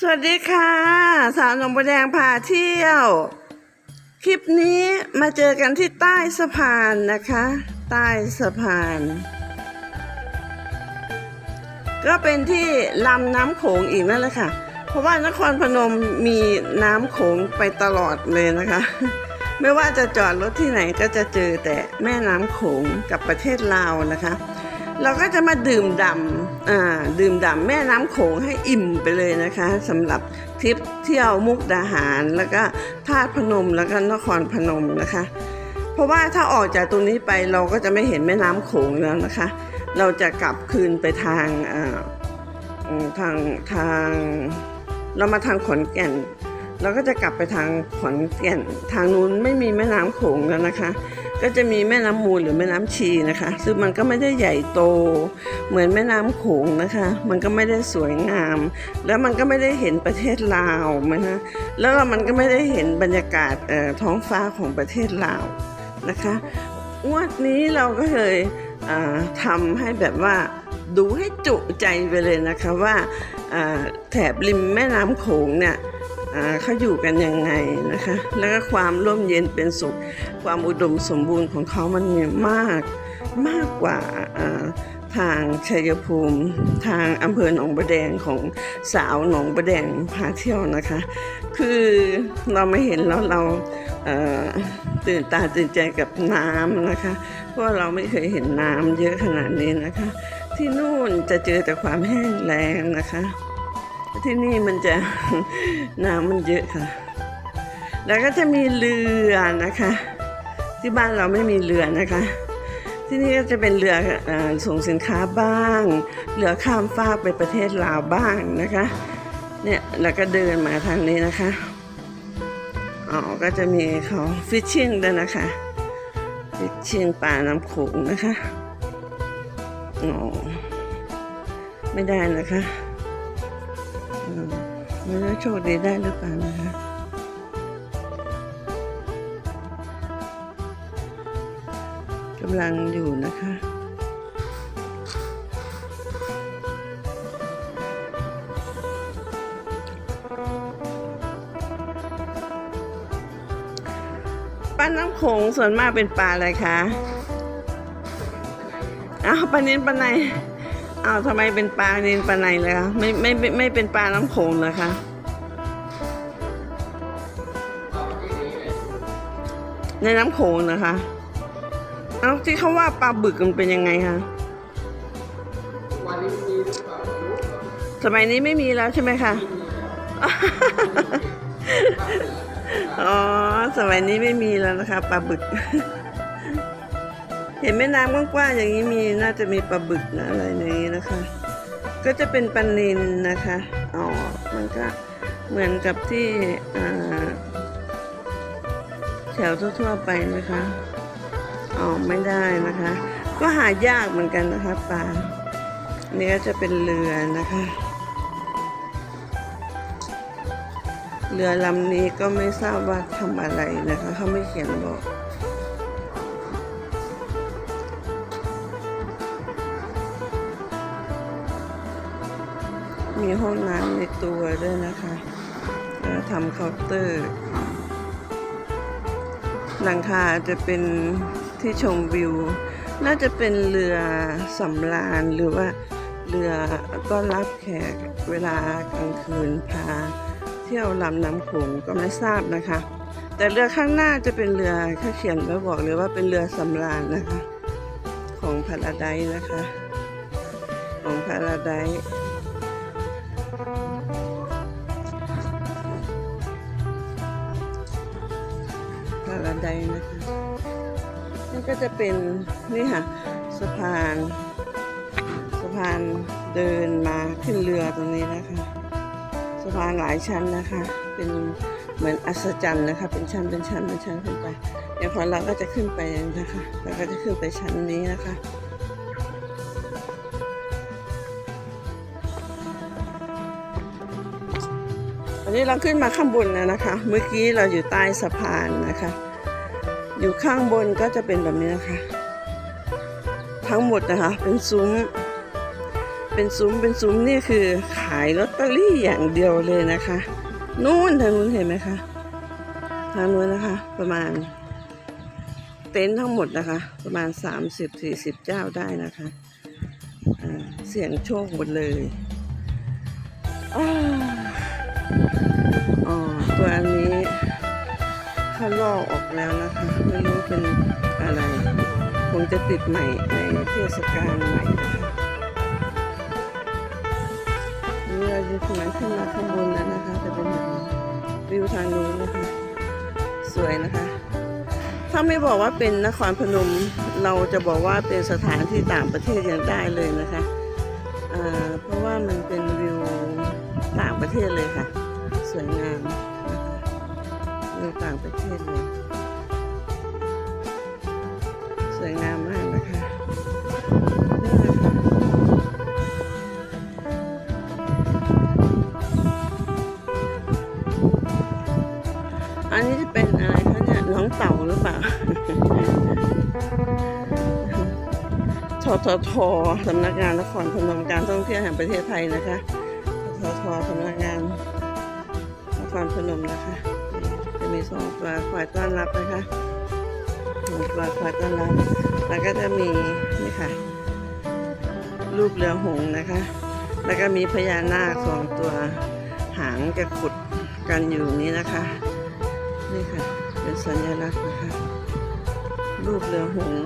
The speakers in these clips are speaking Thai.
สวัสดีค่ะ สาวหนองบัวแดงพาเที่ยว คลิปนี้มาเจอกันที่ใต้สะพานนะคะ ใต้สะพาน ก็เป็นที่ลำน้ำโขงอีกนั่นแหละค่ะ เพราะว่านครพนมมีน้ำโขงไปตลอดเลยนะคะ ไม่ว่าจะจอดรถที่ไหนก็จะเจอแต่แม่น้ำโขงกับประเทศลาวนะคะ เราก็จะมาดื่มด่ำ ดื่มด่ำแม่น้ำโขงให้อิ่มไปเลยนะคะสำหรับทริปเที่ยวมุกดาหาร แล้วก็ธาตุพนมแล้วก็นครพนมนะคะ เพราะว่าถ้าออกจากตรงนี้ไปเราก็จะไม่เห็นแม่น้ำโขงแล้วนะคะ เราจะกลับคืนไปทางทางทางเรามาทางขอนแก่น เราก็จะกลับไปทางขอนแก่น ทางนู้นไม่มีแม่น้ำโขงแล้วนะคะ ก็จะมีแม่น้ำมูลหรือแม่น้ำชีนะคะ ซึ่งมันก็ไม่ได้ใหญ่โต เหมือนแม่น้ำโขงนะคะ มันก็ไม่ได้สวยงาม แล้วมันก็ไม่ได้เห็นประเทศลาวนะคะแล้วมันก็ไม่ได้เห็นบรรยากาศท้องฟ้าของประเทศลาวนะคะงวดนี้เราก็เลยทำให้แบบว่าดูให้จุใจไปเลยนะคะว่าแถบริมแม่น้ำโขงเนี่ย เขาอยู่กันยังไงนะคะ แล้วก็ความร่มเย็นเป็นสุข ความอุดมสมบูรณ์ของเขามันมีมากมากกว่าทางชัยภูมิ ทางอำเภอหนองบัวแดงของสาวหนองบัวแดงพาเที่ยวนะคะ คือเราไม่เห็นแล้วเราเตื่นตาตื่นใจกับน้ำนะคะ เพราะเราไม่เคยเห็นน้ำเยอะขนาดนี้นะคะ ที่นู่นจะเจอแต่ความแห้งแล้งนะคะ ที่นี่มันจะน้ำมันเยอะค่ะ แล้วก็จะมีเรือนะคะ ที่บ้านเราไม่มีเรือนะคะ ที่นี่ก็จะเป็นเรืออส่งสินค้าบ้างเรือข้ามฟากไปประเทศลาวบ้างนะคะเนี่ยแล้วก็เดินมาทางนี้นะคะอ๋อก็จะมีเขาฟิชชิ่งด้วยนะคะฟิชชิ่งปลาน้ำโขงนะคะอ๋อไม่ได้นะคะ ไม่รู้โชคดีได้หรือเปล่านะคะกำลังอยู่นะคะปลาน้ำโขงส่วนมากเป็นปลาอะไรคะ อ้าวปลานินปลาใน อ้าวทำไมเป็นปลานินปลาในเลยคะไม่ไม่ไม่ไม่เป็นปลาน้ำโขงเหรอคะในน้ำโขงนะคะเอาที่เขาว่าปลาบึกมันเป็นยังไงคะสมัยนี้ไม่มีแล้วใช่ไหมคะอ๋อสมัยนี้ไม่มีแล้วนะคะปลาบึก เห็นแม่น้ำกว้างๆอย่างนี้มีน่าจะมีปลาบึกนะอะไรนี้นะคะ ก็จะเป็นปลานินนะคะอ๋อมันก็เหมือนกับที่แถวทั่วๆไปนะคะอ๋อไม่ได้นะคะ ก็หายากเหมือนกันนะคะปลาอันนี่ก็จะเป็นเรือนะคะ เรือลำนี้ก็ไม่ทราบว่าทำอะไรนะคะเขาไม่เขียนบอก มีห้องน้ำในตัวด้วยนะคะแล้วทำเคาน์เตอร์ หลังคาจะเป็นที่ชมวิว น่าจะเป็นเรือสำราญหรือว่าเรือต้อนรับแขกเวลากลางคืนพาเที่ยวลำน้ำโขงก็ไม่ทราบนะคะ แต่เรือข้างหน้าจะเป็นเรือเขาเขียนไว้บอกเลยว่าเป็นเรือสำราญนะคะ ของพาราไดนะคะ ของพาราได พาราไดนะคะนี่ก็จะเป็นนี่ค่ะสะพานสะพานเดินมาขึ้นเรือตรงนี้นะคะสะพานหลายชั้นนะคะ เป็นเหมือนอัศจรรย์นะคะ เป็นชั้นเป็นชั้นเป็นชั้นขึ้นไปอย่างของเราก็จะขึ้นไปนะคะเราก็จะขึ้นไปชั้นนี้นะคะ วันนี้เราขึ้นมาข้างบนแล้วนะคะ เมื่อกี้เราอยู่ใต้สะพานนะคะ อยู่ข้างบนก็จะเป็นแบบนี้นะคะ ทั้งหมดนะคะ เป็นซุ้ม เป็นซุ้ม เป็นซุ้มนี่คือขายลอตเตอรี่อย่างเดียวเลยนะคะ นู่นทางนู้นเห็นไหมคะ ทางนู้นนะคะ ประมาณ เต็นท์ทั้งหมดนะคะ ประมาณ 30-40 เจ้าได้นะคะ เสียงโชคหมดเลยอ้า อ๋อตัวอันนี้เขาลอกออกแล้วนะคะ ไม่รู้เป็นอะไร คงจะติดใหม่ในเทศกาลใหม่นะคะนี่เราจะสวยขึ้นมาข้างบนแล้วนะคะจะเป็นแบบนี้วิวทางนู้นนะคะ สวยนะคะ ถ้าไม่บอกว่าเป็นนครพนมเราจะบอกว่าเป็นสถานที่ต่างประเทศยังได้เลยนะคะอ่าเพราะว่ามันเป็นวิวต่างประเทศเลยค่ะ สวยงามนะคะต่างประเทศเลยสวยงามมากนะคะนี่นะคะอันนี้จะเป็นอะไรคะเนี่ยน้องเต่าหรือเปล่าทททสำนักงานนครพนมการท่องเที่ยวแห่งประเทศไทยนะคะทททสำนักงาน รพนมนะคะ จะมีสองตัวคอยต้อนรับนะคะสองตัวคอยต้อนรับ แล้วก็จะมีนี่ค่ะรูปเรือหงส์นะคะ แล้วก็มีพญานาคสองตัวหางจะขุดกันอยู่นี้นะคะ นี่ค่ะ เป็นสัญลักษณ์นะคะ รูปเรือหงส์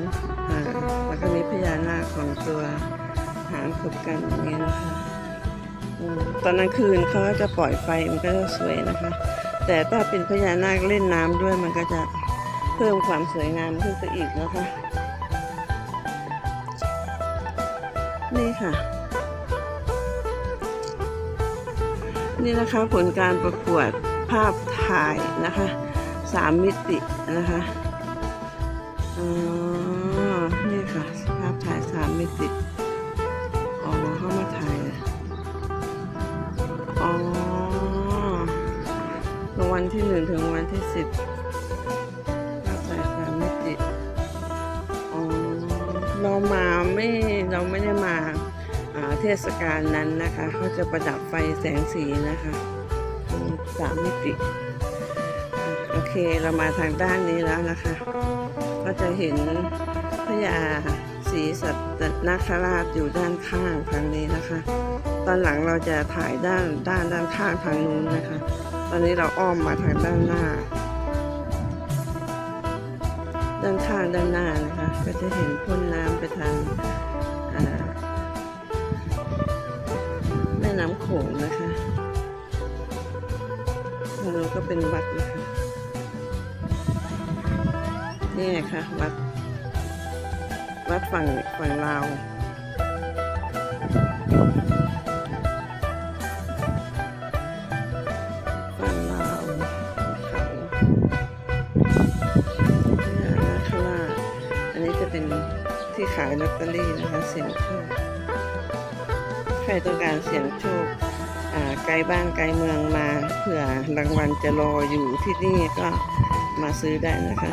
แล้วก็มีพญานาคสองตัวหางขุดกันอย่างนี้นะคะ ตอนกลางคืนเขาจะปล่อยไฟมันก็จะสวยนะคะ แต่ถ้าเป็นพญานาคเล่นน้ำด้วยมันก็จะเพิ่มความสวยงามขึ้นไปอีกนะคะ นี่ค่ะ นี่นะคะผลการประกวดภาพถ่ายนะคะสามมิตินะคะอ๋อนี่ค่ะ ภาพถ่ายสามมิติ ไม่ได้มาาเทศกาลนั้นนะคะเขาจะประดับไฟแสงสีนะคะสามมิติ โอเคเรามาทางด้านนี้แล้วนะคะ ก็จะเห็นพญาศรีสัตนาคราชอยู่ด้านข้างทางนี้นะคะ ตอนหลังเราจะถ่ายด้านด้านด้านข้างทางนู้นนะคะ ตอนนี้เราอ้อมมาทางด้านหน้า ด้านข้างด้านหน้านะคะ ก็จะเห็นพ่นน้ำไปทาง แม่น้ำโขงนะคะแล้วก็เป็นวัดนะคะ นี่ค่ะ วัด วัดฝั่งฝั่งลาว ขายลอตเตอรี่นะคะ เสียงโชค ใครต้องการเสียงโชคไกลบ้านไกลเมืองมาเผื่อรางวัลจะรออยู่ที่นี่ก็มาซื้อได้นะคะ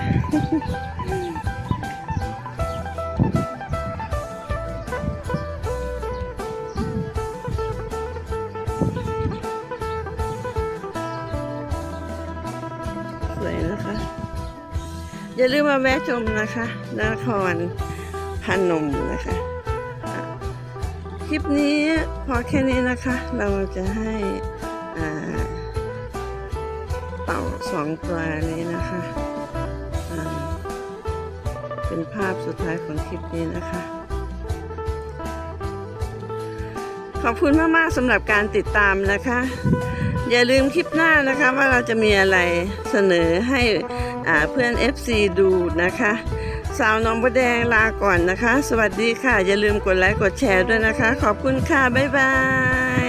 สวยนะคะ อย่าลืมมาแวะชมนะคะนคร พนมนะคะคลิปนี้พอแค่นี้นะคะ เราจะให้เต่าสองตัวนี้นะคะเป็นภาพสุดท้ายของคลิปนี้นะคะ ขอบคุณมากๆสำหรับการติดตามนะคะ อย่าลืมคลิปหน้านะคะว่าเราจะมีอะไรเสนอให้เพื่อน FC ดูนะคะ สาวน้องบัวแดงลาก่อนนะคะ สวัสดีค่ะ อย่าลืมกดไลค์กดแชร์ด้วยนะคะ ขอบคุณค่ะ บ๊ายบาย